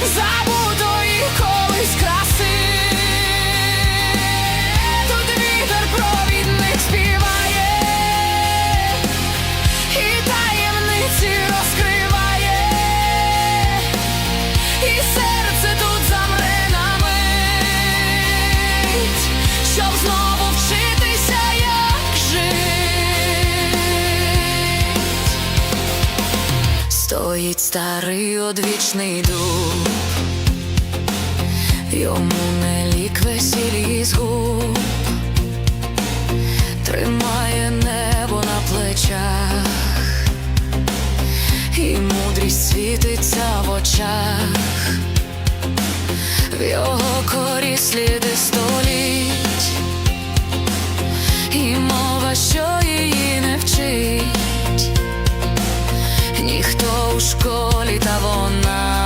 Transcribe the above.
Cause I Стоїть старий одвічний дуб. Йому не лік весіль з губ Тримає небо на плечах. І мудрість світиться в очах. В його у школі та вона